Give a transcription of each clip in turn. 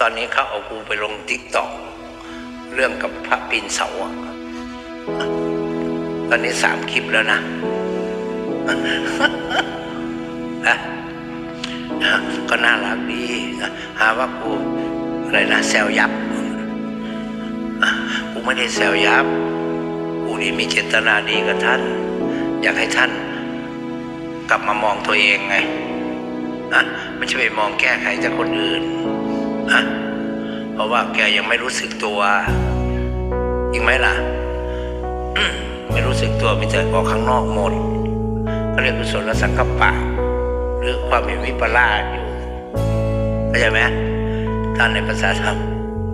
ตอนนี้เขาเอากูไปลงติ๊กต็อกเรื่องกับพระปีนเสาตอนนี้สามคลิปแล้วนะก็น่ารักดีหาว่ากูอะไรนะแซวยับกูไม่ได้แซวยับกูนี่มีเจตนาดีกับท่าน อยากให้ท่าน กลับมามองตัวเองไงอะไม่ใช่ไปมองแก้ไขจากคนอื่นะ เพราะว่าแกยังไม่รู้สึกตัวจริงไหมล่ะไม่รู้สึกตัวมีแต่ออกข้างนอกหมดเขาเรียกกุศลสังกปปะหรือความเป็นวิปลาสอยู่เข้าใจไหมท่านในภาษาธรรม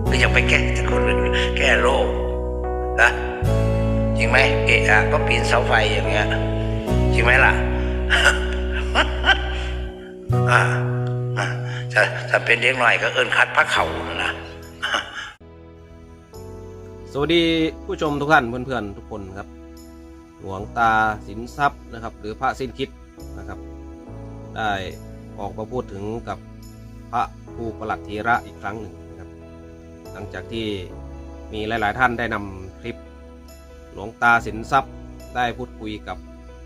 ก็ยังไปแก้จากคนอื่นแก้โรคนะจริงไหมเอะอะก็ปีนเสาไฟอย่างเงี้ยจริงไหมล่ะ อ่าอ่า ถ้าถ้าเป็นเด็กหน่อยก็เอินคัดพระเขานะสวัสดีผู้ชมทุกท่านเพื่อนๆทุกคนครับ หลวงตาสินทรัพย์นะครับ หรือพระสิ้นคิดนะครับ ได้ออกมาพูดถึงกับพระครูประหลัดเทระอีกครั้งหนึ่งนะครับ หลังจากที่มีหลาย ๆ ท่านได้นำคลิป หลวงตาสินทรัพย์ได้พูดคุยกับ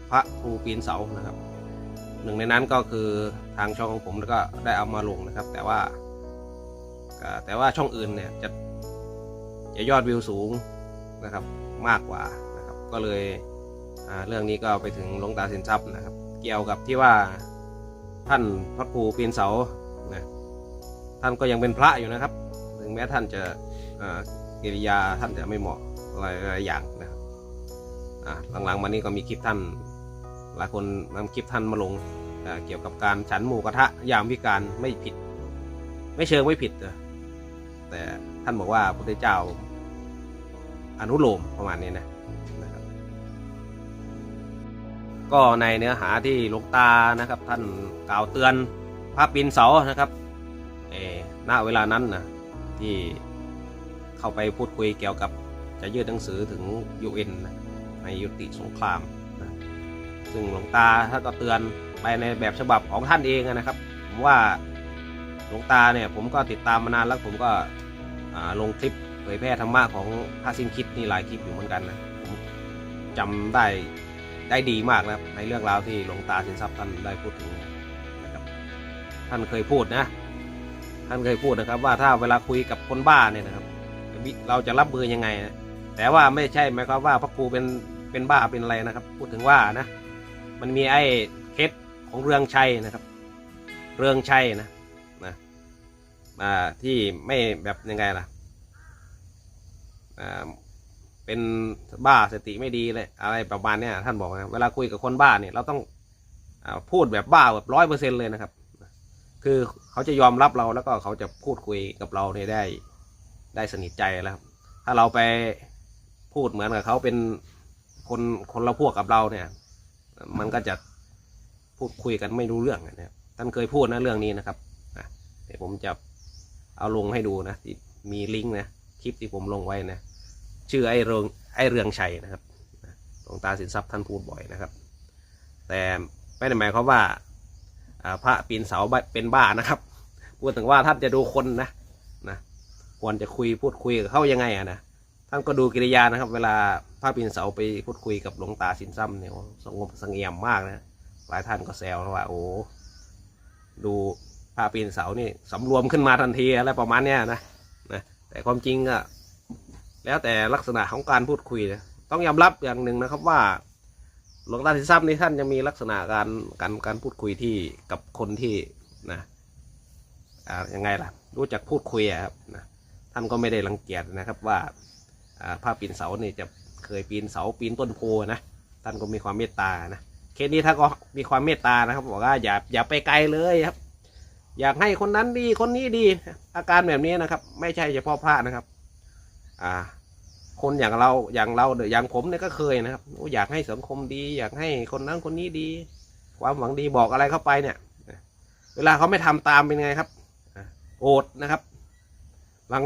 พระครูปีนเสานะครับ หนึ่งในนั้นก็คือทางช่องของผมแล้วก็ได้เอามาลงนะครับ แต่ว่า แต่ว่าช่องอื่นเนี่ยจะจะยอดวิวสูงนะครับมากกว่านะครับ ก็เลยเรื่องนี้ก็ไปถึงหลวงตาสินทรัพย์นะครับ เกี่ยวกับที่ว่าท่านพระครูปีนเสานะท่านก็ยังเป็นพระอยู่นะครับ ถึงแม้ท่านจะกิริยาท่านจะไม่เหมาะอะไรหลายอย่างนะครับหลังๆมานี้ก็มีคลิปท่าน หลายคนนำคลิปท่านมาลงเกี่ยวกับการฉันหมูกระทะยามวิการไม่ผิด ไม่เชิงไม่ผิดแต่ท่านบอกว่าพระพุทธเจ้าอนุโลมประมาณนี้นะนะครับก็ในเนื้อหาที่หลวงตานะครับ ท่านกล่าวเตือนพระปีนเสานะครับเอณเวลานั้นนะที่เข้าไปพูดคุยเกี่ยวกับจะยื่นหนังสือถึง UN นในยุติสงคราม ซึ่งหลวงตาท่านก็เตือนไปในแบบฉบับของท่านเองนะครับ ผมว่าหลวงตาเนี่ยผมก็ติดตามมานานแล้วผมก็ลงคลิปเผยแพร่ธรรมะของพระสินคิดนี่หลายคลิปอยู่เหมือนกันนะผมจำได้ได้ดีมากนะครับในเรื่องราวที่หลวงตาสินทรัพย์ท่านได้พูดถึงนะครับท่านเคยพูดนะท่านเคยพูดนะครับ ว่าถ้าเวลาคุยกับคนบ้าเนี่ยนะครับ เราจะรับมือยังไงนะแต่ว่าไม่ใช่หมายความว่าพระครูเป็นเป็นบ้าเป็นอะไรนะครับ พูดถึงว่านะ มันมีไอ้เคสของเรืองชัยนะครับ เรืองชัยนะนะอ่าที่ไม่แบบยังไงล่ะอ่าเป็นบ้าสติไม่ดีเลยอะไรประมาณเนี้ยท่านบอกนะเวลาคุยกับคนบ้าเนี่ยเราต้องอพูดแบบบ้าแบบร้อยเปอร์เซ็นเลยนะครับ คือเขาจะยอมรับเราแล้วก็เขาจะพูดคุยกับเราเนี่ยได้ได้สนิทใจแล้วถ้าเราไปพูดเหมือนกับเขาเป็นคนคนละพวกกับเราเนี่ย มันก็จะพูดคุยกันไม่รู้เรื่องนะครับท่านเคยพูดนะเรื่องนี้นะครับนะเดี๋ยวผมจะเอาลงให้ดูนะที่มีลิงก์นะคลิปที่ผมลงไว้นะชื่อไอ้เรืองไอ้เรืองชัยนะครับหลวงตาสินทรัพย์ท่านพูดบ่อยนะครับ แต่ไม่ได้หมายความว่าอ่าพระปีนเสาเป็นบ้านะครับพูดถึงว่าท่านจะดูคนนะนะควรจะคุยพูดคุยกับเขายังไงอะนะ ท่านก็ดูกิริยานะครับ เวลาพระปีนเสาไปพูดคุยกับหลวงตาสินทรัพย์เนี่ยสงบสงี่ยมมากนะหลายท่านก็แซวนะว่าโอ้ดูพาปีนเสานี่สำรวมขึ้นมาทันทีอะไรประมาณเนี้ยนะนะแต่ความจริงอะแล้วแต่ลักษณะของการพูดคุยนะต้องยอมรับอย่างหนึ่งนะครับว่า หลวงตาสินทรัพย์นี่ท่านจะมีลักษณะการการการพูดคุยที่กับคนที่นะอ่ายังไงล่ะ รู้จักพูดคุยครับนะท่านก็ไม่ได้รังเกียจนะครับว่า ผ้าปีนเสาเนี่ยจะเคยปีนเสาปีนต้นโพนะท่านก็มีความเมตตานะเคสนี้ท่านก็มีความเมตตานะครับบอกว่าอย่าอย่าไปไกลเลยครับ อยากให้คนนั้นดีคนนี้ดี อาการแบบนี้นะครับ ไม่ใช่เฉพาะพระนะครับ อ่า คนอย่างเราอย่างเราอย่างผมเนี่ยก็เคยนะครับอยากให้สังคมดี อยากให้คนนั้นคนนี้ดี ความหวังดีบอกอะไรเข้าไปเนี่ย เวลาเขาไม่ทำตามเป็นไงครับโอดนะครับ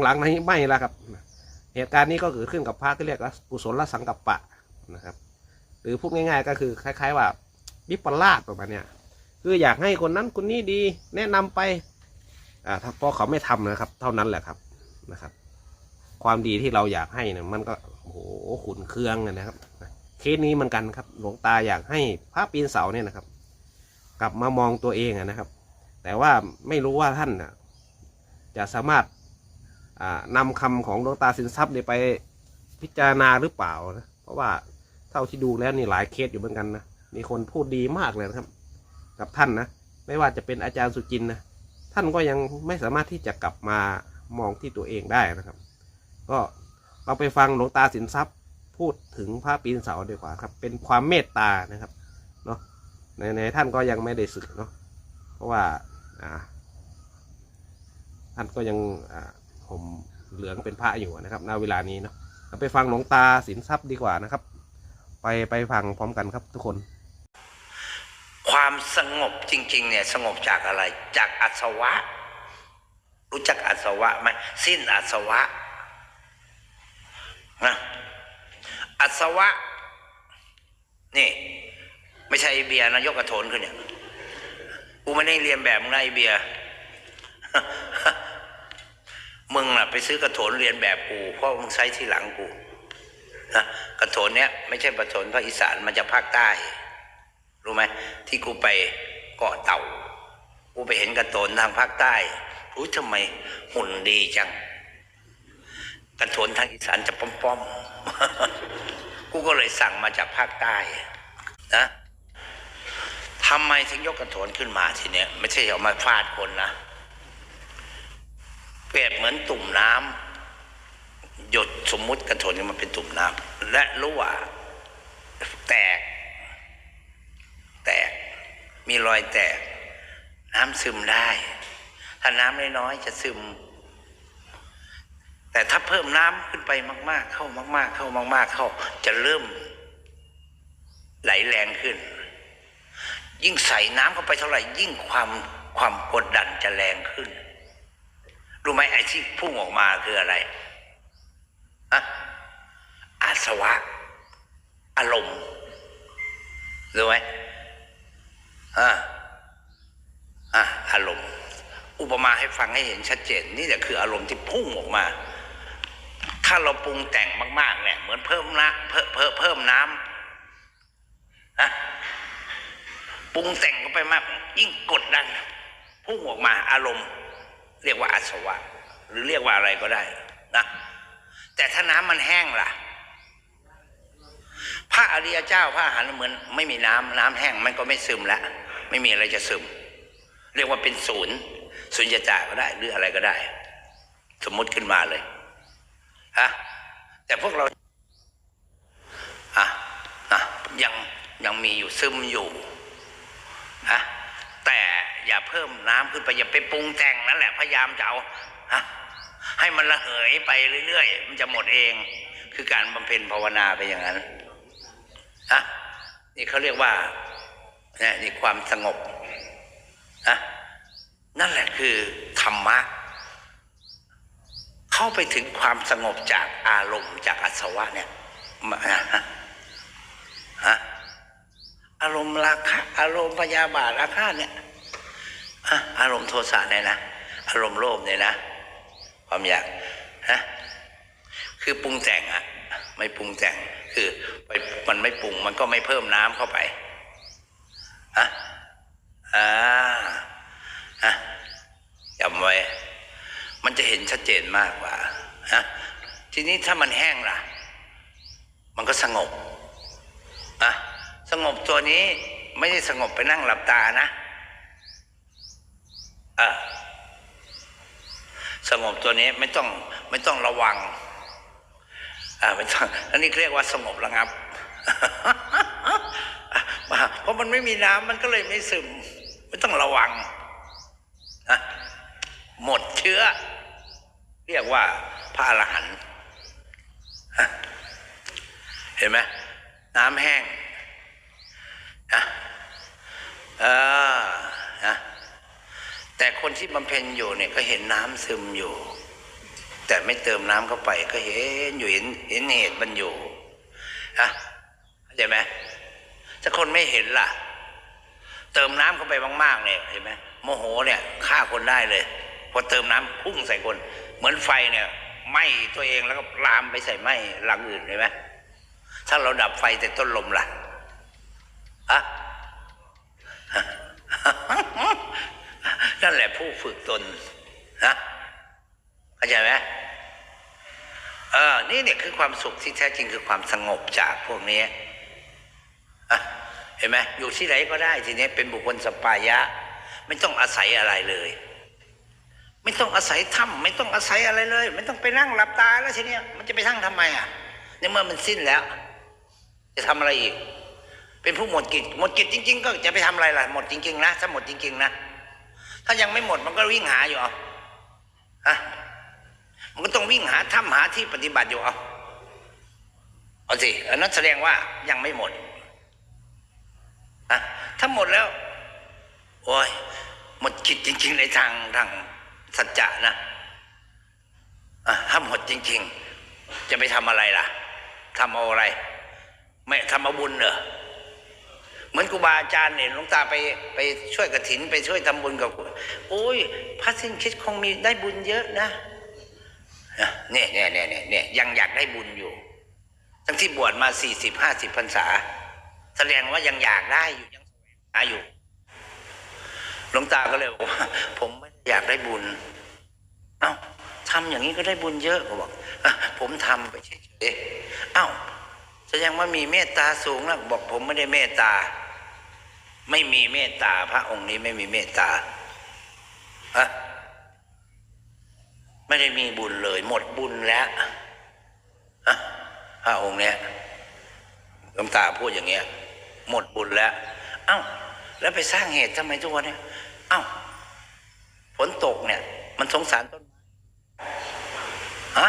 หลังๆนี้ไม่ละครับ เหตุการณ์นี้ก็เกิดขึ้นกับพระที่เรียกว่ากุศลสังกัปปะนะครับ หรือพูดง่ายๆก็คือคล้าย ๆ ว่าวิปลาสประมาณเนี้ยคืออยากให้คนนั้นคนนี้ดีแนะนำไปอ่าถ้าพราะเขาไม่ทำนะครับ เท่านั้นแหละครับนะครับ ความดีที่เราอยากให้เนี่ยมันก็โอ้โหขุนเคืองนะครับเคสนี้เหมือนกันครับ หลวงตาอยากให้พระปีนเสาเนี่ยนะครับ กลับมามองตัวเองนะครับ แต่ว่าไม่รู้ว่าท่านนะจะสามารถ อ่านำคำของหลวงตาสินทรัพย์เนี่ยไปพิจารณาหรือเปล่านะเพราะว่าเท่าที่ดูแล้วนี่หลายเคสอยู่เหมือนกันนะมีคนพูดดีมากเลยนะครับ กับท่านนะไม่ว่าจะเป็นอาจารย์สุจินนะท่านก็ยังไม่สามารถที่จะกลับมามองที่ตัวเองได้นะครับ ก็เราไปฟังหลวงตาสินทรัพย์พูดถึงพระปีนเสาดีกว่าครับ เป็นความเมตตานะครับเนาะในในท่านก็ยังไม่ได้สึกเนาะเพราะว่าอ่าท่านก็ยังอ่า ผมเหลืองเป็นพระอยู่นะครับณเวลานี้เนาะเราไปฟังหลวงตาสินทรัพย์ดีกว่านะครับ ไปไปฟังพร้อมกันครับทุกคน ความสงบจริง ๆ เนี่ยสงบจากอะไร จากอาสวะ รู้จักอาสวะไหมสิ้นอาสวะนะอาสวะ นี่ ไม่ใช่เบียร์นะยกกระโถนขึ้นเนี่ยกูไม่ได้เรียนแบบมึงนะไอเบียร์ มึงน่ะไปซื้อกระโถนเรียนแบบกูเพราะมึงใช้ที่หลังกูนะกระโถนเนี้ยไม่ใช่กระโถนภาคอีสานมาจากภาคใต้ รู้ไหมที่กูไปเกาะเต่า กูไปเห็นกระโถนทางภาคใต้อุ้ยทำไมหุ่นดีจัง กระโถนทางอีสานจะป้อมๆกูก็เลยสั่งมาจากภาคใต้นะทำไมถึงยกกระโถนขึ้นมาทีเนี้ย ไม่ใช่เอามาฟาดคนนะ เปรียบเหมือนตุ่มน้ำหยดสมมุติกระโถนนี่มันเป็นตุ่มน้ำและรั่วแตก แตก มีรอยแตก น้ำซึมได้ ถ้าน้ำน้อยๆจะซึม แต่ถ้าเพิ่มน้ำขึ้นไปมาก ๆ เข้ามาก ๆ เข้ามาก ๆ เข้าจะเริ่ม ไหลแรงขึ้น ยิ่งใส่น้ำเข้าไปเท่าไหร่ยิ่งความความกดดันจะแรงขึ้น รู้ไหมไอ้ที่พุ่งออกมาคืออะไรอะอาสวะ อารมณ์รู้ไหมอ่าอะอารมณ์ อุปมาให้ฟังให้เห็นชัดเจน นี่แหละคืออารมณ์ที่พุ่งออกมา ถ้าเราปรุงแต่งมาก ๆ เนี่ย เหมือนเพิ่มน้ำเพิ่มเพิ่มน้ำนะปรุงแต่งเข้าไปมาก ยิ่งกดดัน พุ่งออกมาอารมณ์ เรียกว่าอาสวะ หรือเรียกว่าอะไรก็ได้นะแต่ถ้าน้ำมันแห้งล่ะ พระอริยเจ้าพระอรหันต์เหมือน ไม่มีน้ำน้ำแห้งมันก็ไม่ซึมแล้วไม่มีอะไรจะซึม เรียกว่าเป็นศูนย์ศูนย์จากก็ได้หรืออะไรก็ได้ สมมุติขึ้นมาเลยฮะแต่พวกเราอะนะยังยังมีอยู่ซึมอยู่ฮะ อย่าเพิ่มน้ำขึ้นไปอย่าไปปรุงแต่งนั่นแหละพยายามจะเอาฮะให้มันระเหยไปเรื่อยๆมันจะหมดเอง คือการบำเพ็ญภาวนาไปอย่างนั้นฮะนี่เขาเรียกว่านี่ยนี่ความสงบนะนั่นแหละคือธรรมะ เข้าไปถึงความสงบจากอารมณ์จากอสวะเนี่ยอารมณ์ราคะอารมณ์พยาบาทอาฆาตเนี่ย ฮะอารมณ์โทสะเนี่ยนะ อารมณ์โลภเนี่ยนะ ความอยากฮะคือปรุงแต่งอะไม่ปรุงแต่งคือไปมันไม่ปรุงมันก็ไม่เพิ่มน้ำเข้าไปฮะอ่าฮะจำไว้ มันจะเห็นชัดเจนมากกว่าฮะทีนี้ถ้ามันแห้งล่ะ มันก็สงบอะสงบตัวนี้ไม่ได้สงบไปนั่งหลับตานะ อะสงบตัวนี้ไม่ต้องไม่ต้องระวัง อ่าไม่ต้องอันนี้เรียกว่าสงบระงับ เพราะมันไม่มีน้ำมันก็เลยไม่ซึม ไม่ต้องระวังนะหมดเชื้อ เรียกว่าพระอรหันต์เห็นไหมน้ำแห้งนะเออนะ แต่คนที่บำเพ็ญอยู่เนี่ยก็เห็นน้ำซึมอยู่ แต่ไม่เติมน้ำเข้าไปก็เห็นอยู่เห็นเห็นเหตุมันอยู่ฮะเข้าใจไหมถ้าคนไม่เห็นล่ะ เติมน้ำเข้าไปมากๆเนี่ยเห็นไหมโมโหเนี่ยฆ่าคนได้เลยพอเติมน้ำพุ่งใส่คน เหมือนไฟเนี่ยไหม้ตัวเองแล้วก็ลามไปใส่ไหม้หลังอื่นเห็นไหมถ้าเราดับไฟแต่ต้นลมล่ะอะ นั่นแหละผู้ฝึกตนนะเข้าใจไหมเออนี่เนี่ยคือความสุขที่แท้จริงคือความสงบจากพวกนี้เห็นไหมอยู่ที่ไหนก็ได้ทีนี้เป็นบุคคลสปายะ ไม่ต้องอาศัยอะไรเลย ไม่ต้องอาศัยถ้ำไม่ต้องอาศัยอะไรเลย ไม่ต้องไปนั่งหลับตาแล้วทีนี้มันจะไปทั้งทำไมอะในเมื่อมันสิ้นแล้ว จะทำอะไรอีก เป็นผู้หมดกิจหมดกิจจริง ๆ ก็จะไปทำอะไรล่ะหมดจริง ๆ นะถ้าหมดจริง ๆ นะ ถ้ายังไม่หมดมันก็วิ่งหาอยู่เอาฮะมันก็ต้องวิ่งหาถ้ำหาที่ปฏิบัติอยู่เอาเอาสิอันนั้นแสดงว่ายังไม่หมดอะถ้าหมดแล้ว โอ้ยหมดกิจจริง ๆ ในทางทางสัจจะนะอะถ้าหมดจริง ๆ จะไปทำอะไรล่ะทำเอาอะไร ไม่ทำเอาบุญเหรอ เหมือนครูบาอาจารย์เนี่ยหลวงตาไปไปช่วยกระถินไปช่วยทำบุญกับโอ้ยพระสิ้นคิดคงมีได้บุญเยอะนะเนี่ยเนี่ยเนี่ยเนี่ยเนี่ยยังอยากได้บุญอยู่ ทั้งที่บวชมาสี่สิบห้าสิบพรรษา แสดงว่ายังอยากได้อยู่ยังหาอยู่หลวงตาก็เลยบอกว่าผมไม่อยากได้บุญ เอ้าทำอย่างนี้ก็ได้บุญเยอะก็บอกผมทำไปเฉยๆเอ้า ดงว่ามีเมตตาสูงแล้วบอกผมไม่ได้เมตตา ไม่มีเมตตา พระองค์นี้ไม่มีเมตตาฮะไม่ได้มีบุญเลย หมดบุญแล้วพระองค์เนี้ยลวงตาพูดอย่างเงี้ย หมดบุญแล้ว เอ้า แล้วไปสร้างเหตุทำไมทุกวันเนี้ยเอ้าฝนตกเนี่ย มันสงสารต้นไม้ฮะ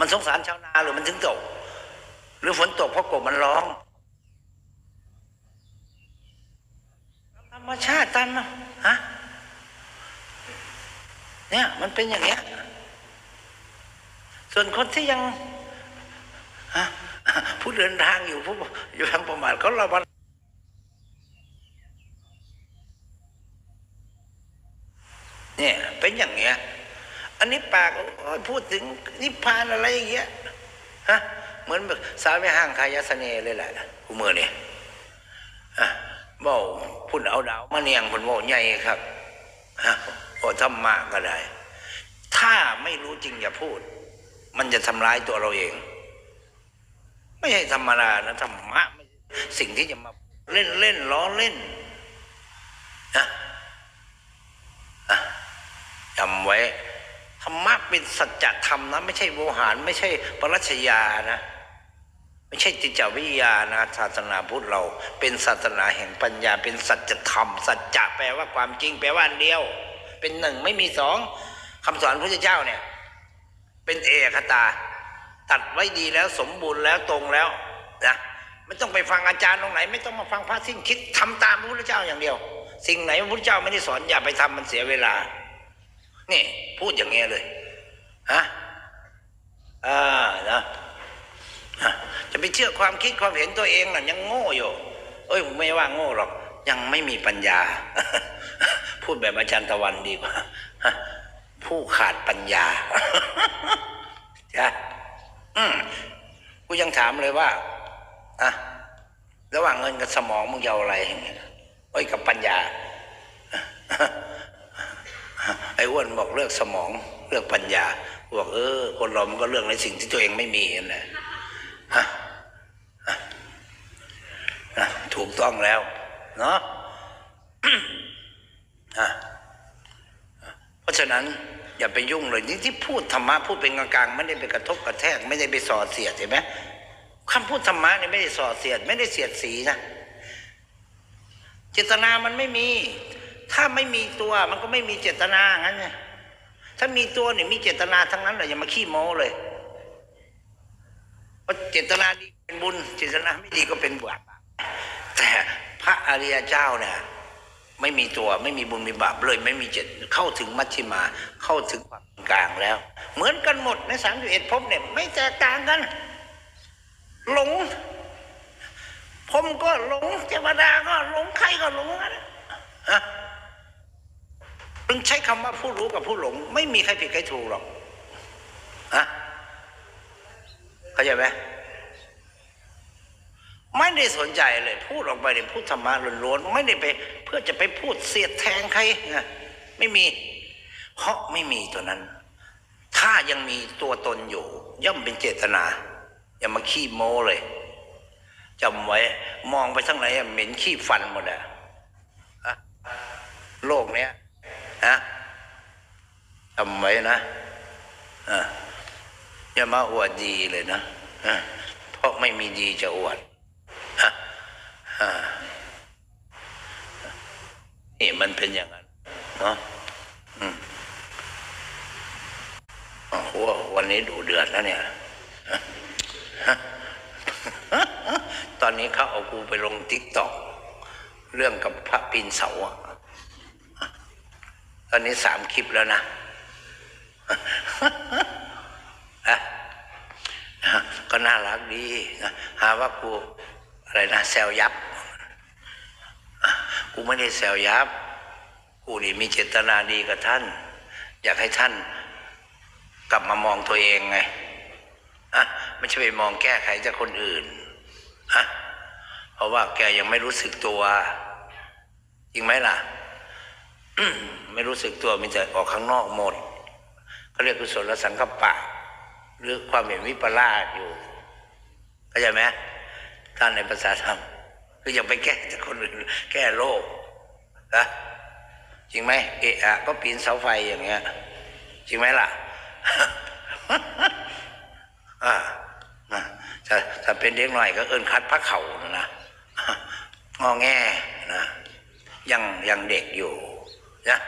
มันสงสารชาวนาหรือมันถึงตก หรือฝนตกเพราะกบมันร้อง ธรรมชาติตามมาฮะเนี่ย มันเป็นอย่างเงี้ย ส่วนคนที่ยังผู้เดินทางอยู่ผู้อยู่ทางประมาทเขาระวังเนี่ย เป็นอย่างเงี้ย อันนี้ปากพูดถึงนิพพานอะไรอย่างเงี้ยฮะ เหมือนแบบสาวไปห้างคายาเสน่ห์เลยแหละกูมือเนี่ยอะบอกพุ่นเอาดาวมาเนียงพุ่นบอกใหญ่ครับฮะโอ้ธรรมะก็ได้ ถ้าไม่รู้จริงอย่าพูด มันจะทำร้ายตัวเราเอง ไม่ใช่ธรรมดานะธรรมะสิ่งที่จะมาเล่นเล่นล้อเล่นนะอะจำไว้ ธรรมะเป็นสัจธรรมนะ ไม่ใช่โวหารไม่ใช่ปรัชญานะ ไม่ใช่จิตวิทยานะศาสนาพุทธเรา เป็นศาสนาแห่งปัญญา เป็นสัจธรรม สัจจะแปลว่าความจริงแปลว่าอันเดียว เป็นหนึ่งไม่มีสองคำสอนพระเจ้าเนี่ย เป็นเอกตา ตัดไว้ดีแล้วสมบูรณ์แล้วตรงแล้วนะไม่ต้องไปฟังอาจารย์ตรงไหน ไม่ต้องมาฟังพระสิ้นคิดทำตามพระพุทธเจ้าอย่างเดียว สิ่งไหนพระพุทธเจ้าไม่ได้สอนอย่าไปทำมันเสียเวลานี่ พูดอย่างเงี้ยเลยฮะอ่านะจะไปเชื่อความคิดความเห็นตัวเองน่ะยังโง่อยู่ เอ้ยผมไม่ว่าโง่หรอก ยังไม่มีปัญญา พูดแบบอาจารย์ตะวันดีกว่าผู้ขาดปัญญาจ้ะอืมกูยังถามเลยว่าอะระหว่างเงินกับสมองมึงจะเอาอะไรอย่างเงี้ยเอ้ยกับปัญญา ไอ้อ้วนบอกเลือกสมองเลือกปัญญาบอกเออ คนเรามันก็เลือกในสิ่งที่ตัวเองไม่มีนั่นแหละฮะถูกต้องแล้วเนาะอะเพราะฉะนั้นอย่าไปยุ่งเลยนี่ที่พูดธรรมะพูดเป็นกลางๆไม่ได้ไปกระทบกระแทก ไม่ได้ไปส่อเสียดเห็นไหมคำพูดธรรมะเนี่ยไม่ได้ส่อเสียด ไม่ได้เสียดสีนะเจตนามันไม่มี ถ้าไม่มีตัวมันก็ไม่มีเจตนางั้นไงถ้ามีตัวเนี่ยมีเจตนาทั้งนั้นเลยอย่ามาขี้โม้เลยเพราะเจตนาดีเป็นบุญ เจตนาไม่ดีก็เป็นบาปแต่พระอริยเจ้าเนี่ยไม่มีตัวไม่มีบุญมีบาปเลย ไม่มีเจตเข้าถึงมัชฌิมาเข้าถึงความกลางแล้ว เหมือนกันหมดในสามสิบเอ็ดภพเนี่ย ไม่แตกต่างกัน หลงผมก็หลงเทวดาก็หลงใครก็หลงนะ จึงใช้คำว่าผู้รู้กับผู้หลง ไม่มีใครผิดใครถูกหรอกอะเข้าใจไหมไม่ได้สนใจเลย พูดออกไปเนี่ยพูดธรรมะล้วนๆไม่ได้ไป เพื่อจะไปพูดเสียดแทงใครนะไม่มี เพราะไม่มีตัวนั้น ถ้ายังมีตัวตนอยู่ ย่อมเป็นเจตนา อย่ามาขี้โม้เลยจำไว้ มองไปทั้งไหนเหม็นขี้ฟันหมดอะโลกเนี้ย นะจำไว้นะอย่ามาอวดดีเลยนะเพราะไม่มีดีจะอวดนี่มันเป็นอย่างนั้นเนาะโอ้โหวันนี้ดูเดือดแล้วเนี่ย ตอนนี้เขาเอากูไปลงติ๊กต็อกเรื่องกับพระปีนเสาอะ ตอนนี้สามคลิปแล้วนะก็น่ารักดีหาว่ากูอะไรนะแซวยับ กูไม่ได้แซวยับ กูนี่มีเจตนาดีกับท่าน อยากให้ท่านกลับมามองตัวเองไงอะไม่ใช่ไปมองแก้ไขจากคนอื่นอะเพราะว่าแกยังไม่รู้สึกตัว จริงไหมล่ะ ไม่รู้สึกตัวมีแต่ออกข้างนอกหมดเขาเรียกกุศลสังกปะ หรือความเห็นวิปลาสอยู่เข้าใจไหมท่านในภาษาธรรมคืออย่าไปแก้จากคนอื่นแก้โลกนะจริงไหมเอะอะก็ปีนเสาไฟอย่างเงี้ย จริงไหมล่ะอ่านะถ้าถ้าเป็นเด็กหน่อยก็เอินคัดพระเข่านะนะงอแงนะยังยังเด็กอยู่ นะ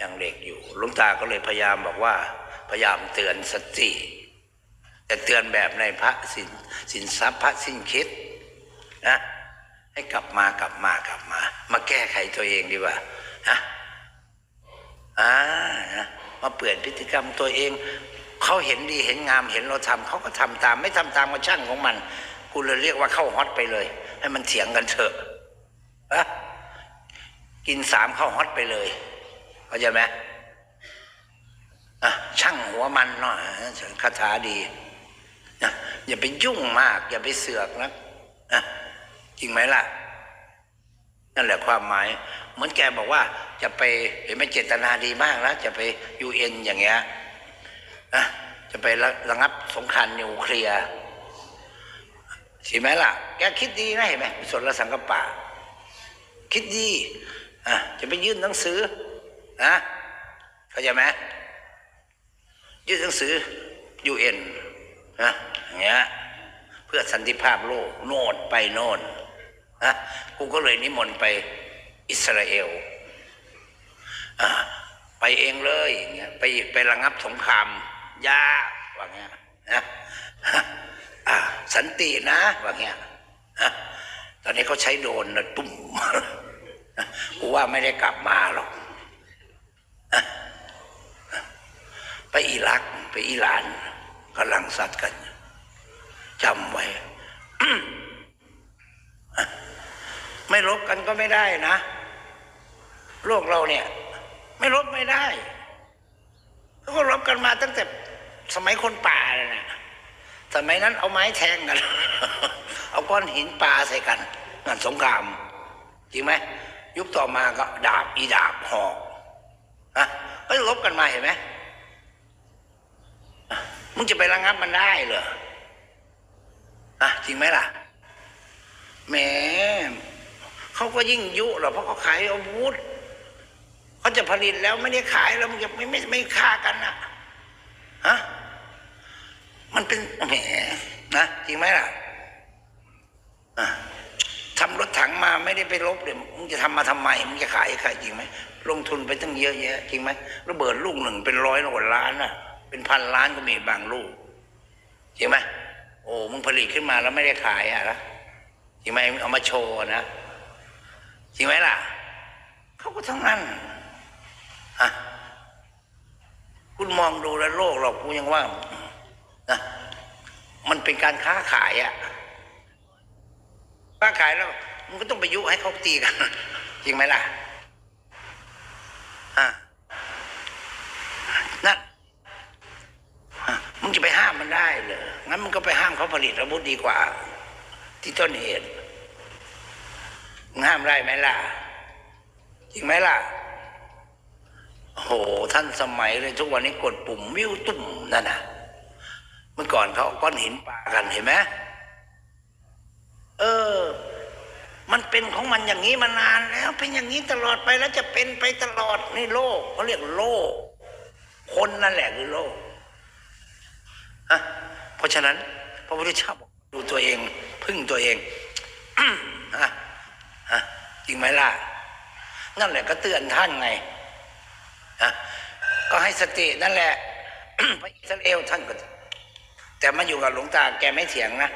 ยังเด็กอยู่ลุงตาก็เลยพยายามบอกว่า พยายามเตือนสติแต่เตือนแบบในพระสินสินทรัพย์พระสิ้นคิดนะให้กลับมากลับมากลับมา มาแก้ไขตัวเองดีกว่านะอ่านะมาเปลี่ยนพฤติกรรมตัวเองเขาเห็นดีเห็นงามเห็นเราทำเขาก็ทำตาม ไม่ทำตามก็ช่างของมันกูเลยเรียกว่าเข้าฮอตไปเลย ให้มันเถียงกันเถอะอะ กินสามข้าวฮอตไปเลยเข้าใจไหมอะช่างหัวมันเนาะคาถาดีนะอย่าไปยุ่งมาก อย่าไปเสือกนะจริงไหมล่ะ นั่นแหละความหมาย เหมือนแกบอกว่า จะไปเห็นไหมเจตนาดีมากนะจะไปยูเอ็นอย่างเงี้ยนะจะไประระงับสงครามนิวเคลียร์ใช่ไหมล่ะ แกคิดดีนะเห็นไหมสนละสังกปะ คิดดี อะจะไปยื่นหนังสือนะเข้าใจไหมยื่นหนังสือยูเอ็นนะอย่างเงี้ยเพื่อสันติภาพโลกโน่นไปโน่นนะกูก็เลยนิมนต์ไปอิสราเอลอะไปเองเลยอย่างเงี้ยไปไประงับสงครามยาว่าเงี้ยนะสันตินะว่าเงี้ยตอนนี้เขาใช้โดนนะตุ้ม กูว่าไม่ได้กลับมาหรอกไปอิรักไปอิหร่านกำลังซัดกันจำไว้ ไม่ลบกันก็ไม่ได้นะ โลกเราเนี่ย ไม่ลบไม่ได้เขาก็ลบกันมาตั้งแต่สมัยคนป่าเลยนะสมัยนั้นเอาไม้แทงกัน เอาก้อนหินปาใส่กันนั่นสงคราม จริงไหม ยุคต่อมาก็ดาบอีดาบหอกอะก็ลบกันมาเห็นไหมมึงจะไประงับมันได้เหรออะจริงไหมล่ะแหมเขาก็ยิ่งยุหรอเพราะเขาขายอาวุธเขาจะผลิตแล้วไม่ได้ขายแล้วมึงจะไม่ไม่ไม่ฆ่ากันนะฮะมันเป็นแหมนะจริงไหมล่ะอะ ทำรถถังมาไม่ได้ไปลบเลยมึงจะทำมาทำไมมึงจะขายใครจริงไหมลงทุนไปตั้งเยอะแยะจริงไหมระเบิดลูกหนึ่งเป็นร้อยกว่าล้านน่ะ เป็นพันล้านก็มีบางลูกจริงไหมโอ้มึงผลิตขึ้นมาแล้วไม่ได้ขายอะนะจริงไหมเอามาโชว์นะจริงไหมล่ะเขาก็ทั้งนั้นฮะคุณมองดูแล้วโลกเรากูยังว่านะมันเป็นการค้าขายอะ ค้าขายแล้ว มันก็ต้องไปยุให้เขาตีกันจริงไหมล่ะอ่านั่นมึงจะไปห้ามมันได้เหรองั้นมึงก็ไปห้ามเขาผลิตระวุธดีกว่า ที่ต้นเหตุมึงห้ามได้ไหมล่ะจริงไหมล่ะโหท่านสมัยเลยทุกวันนี้กดปุ่มมิวตุ่มนั่นน่ะ เมื่อก่อนเขาก้อนหินปากันเห็นไหม เออ มันเป็นของมันอย่างนี้มานานแล้ว เป็นอย่างนี้ตลอดไปแล้วจะเป็นไปตลอดนี่โลกเขาเรียกโลก คนนั่นแหละคือโลกฮะเพราะฉะนั้น พระพุทธเจ้าบอกดูตัวเอง พึ่งตัวเองฮะฮะจริงไหมล่ะ นั่นแหละก็เตือนท่านไงฮะก็ให้สตินั่นแหละพระอิสราเอลท่านก็แต่มาอยู่กับหลวงตาแกไม่เถียงนะ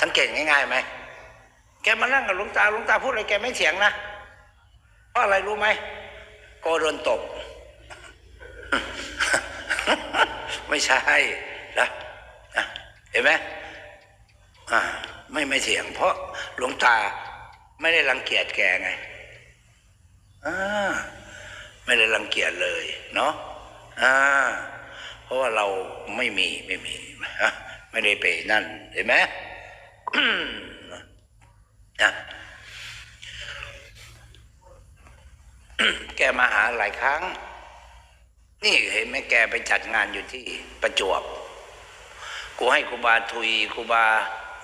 สังเกตง่ายๆไหมแกมานั่งกับหลวงตาหลวงตาพูดอะไรแกไม่เถียงนะเพราะอะไรรู้ไหมโกโดนตบไม่ใช่นะเห็นไหมไม่ไม่เถียง เพราะหลวงตาไม่ได้รังเกียจแกไงอ่าไม่ได้รังเกียจเลย เนาะอ่าเพราะว่าเราไม่มีไม่มีไม่ได้ไปนั่น เห็นไหม แกมาหาหลายครั้ง นี่เห็นไหมแกไปจัดงานอยู่ที่ประจวบ กูให้ครูบาทุยครูบา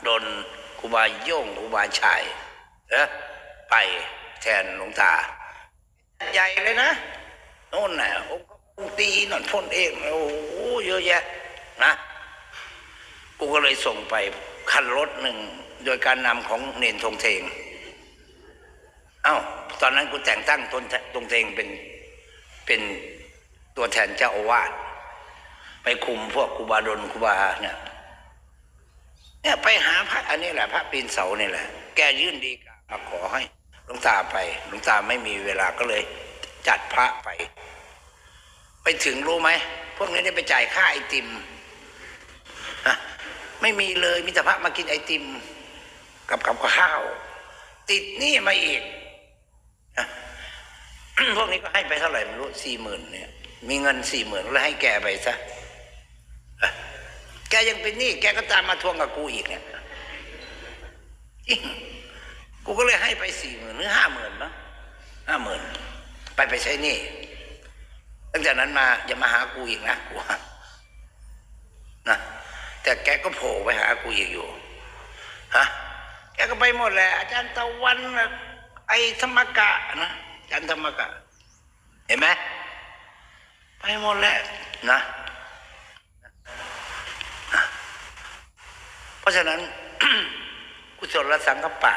ดนครูบาโย่งครูบาชัยเอะไปแทนหลวงตา ใหญ่เลยนะโน่นน่ะองค์ตีนนพ่นเองโอ้โหเยอะแยะ นะ กูก็เลยส่งไป คันรถหนึ่งโดยการนำของเนนทงเทงเอ้าตอนนั้นกูแต่งตั้งตนตงเทงเป็นเป็นตัวแทนเจ้าอาวาสไปคุมพวกครูบาดลครูบาเนี่ยเนี่ยไปหาพระอันนี้แหละ พระปีนเสานี่แหละ แกยื่นดีกามาขอให้หลวงตาไปหลวงตาไม่มีเวลาก็เลย จัดพระไป ไปถึงรู้ไหมพวกนี้ได้ไปจ่ายค่าไอติม ไม่มีเลยมีแต่พระมากินไอติม กับกับข้าว ติดหนี่มาอีกฮะพวกนี้ก็ให้ไปเท่าไหร่ไม่รู้สี่หมื่นเนี่ย มีเงินสี่หมื่นแล้วให้แกไปซะแกยังเป็นหนี้แกก็ตามมาทวงกับกูอีกเนี่ยจริงกูก็เลยให้ไปสี่หมื่นหรือห้าหมื่นมั้งห้าหมื่นไปไปใช้หนี้ตั้งแต่นั้นมาอย่ามาหากูอีกนะกูนะ แต่แกก็โผล่ไปหากูอีกอยู่ฮะแกก็ไปหมดแหละอาจารย์ตะวันไอ้ธรรมกะนะอาจารย์ธรรมกะ เห็นไหมไปหมดแล้วนะ เพราะฉะนั้นกุศลสังกปะ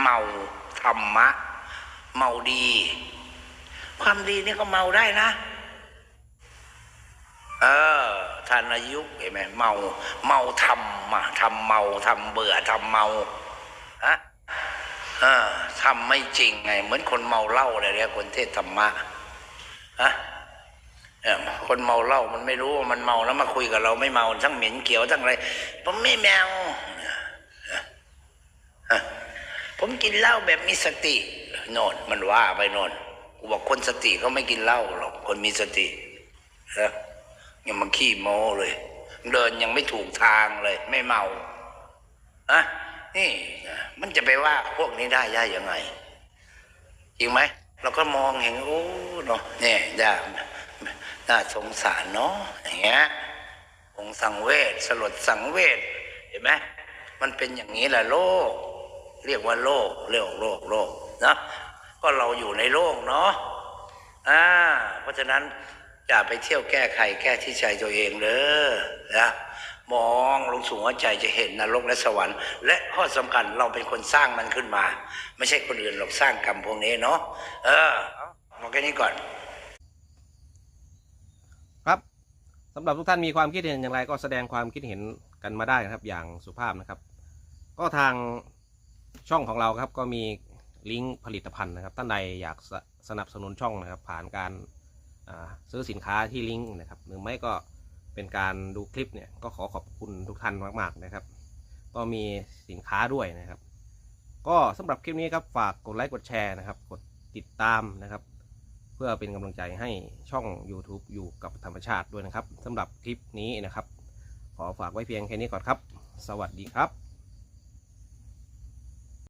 เมาธรรมะ เมาดี ความดีนี่ก็เมาได้นะ เออทานอายุเห็นไหมเมา เมาทำมาทำเมาทำเบื่อทำเมาฮะเออทำไม่จริงไง เหมือนคนเมาเหล้าเลยเนี่ยคนเทศธรรมะฮะเออคนเมาเหล้ามันไม่รู้ว่ามันเมาแล้วมาคุยกับเราไม่เมาทั้งเหม็นเขียวทั้งอะไรผมไม่แมวผมกินเหล้าแบบมีสติโนนมันว่าไปโนนกูบอกคนสติเขาไม่กินเหล้าหรอกคนมีสตินะ ยังมาขี้โม้เลย เดินยังไม่ถูกทางเลย ไม่เมาอะนี่มันจะไปว่าพวกนี้ได้ย่ายังไง จริงไหมเราก็มองเห็นโอ้เนาะเนี่ยย่าน่าสงสารเนาะอย่างเงี้ยองสังเวชสลดสังเวชเห็นไหมมันเป็นอย่างนี้แหละโลก เรียกว่าโลกเรียกโลกโลกนะก็เราอยู่ในโลกเนาะอ่าเพราะฉะนั้น อย่าไปเที่ยวแก้ไขแก้ที่ใจตัวเองเด้อนะมองลงสู่หัวใจจะเห็นนรกและสวรรค์ และข้อสำคัญเราเป็นคนสร้างมันขึ้นมา ไม่ใช่คนอื่นหรอกสร้างกรรมพวกนี้เนาะเออเอาแค่นี้ก่อน ครับสำหรับทุกท่านมีความคิดเห็นอย่างไรก็แสดงความคิดเห็นกันมาได้นะครับ อย่างสุภาพนะครับ ก็ทางช่องของเราครับก็มีลิงก์ผลิตภัณฑ์นะครับ ท่านใดอยากสสนับสนุนช่องนะครับ ผ่านการ ซื้อสินค้าที่ลิงก์นะครับ หรือไม่ก็เป็นการดูคลิปเนี่ยก็ขอขอบคุณทุกท่านมาก ๆนะครับ ก็มีสินค้าด้วยนะครับ ก็สำหรับคลิปนี้ครับฝากกดไลค์กดแชร์นะครับ กดติดตามนะครับ เพื่อเป็นกำลังใจให้ช่อง YouTube อยู่กับธรรมชาติชาติด้วยนะครับสำหรับคลิปนี้นะครับ ขอฝากไว้เพียงแค่นี้ก่อนครับ สวัสดีครับ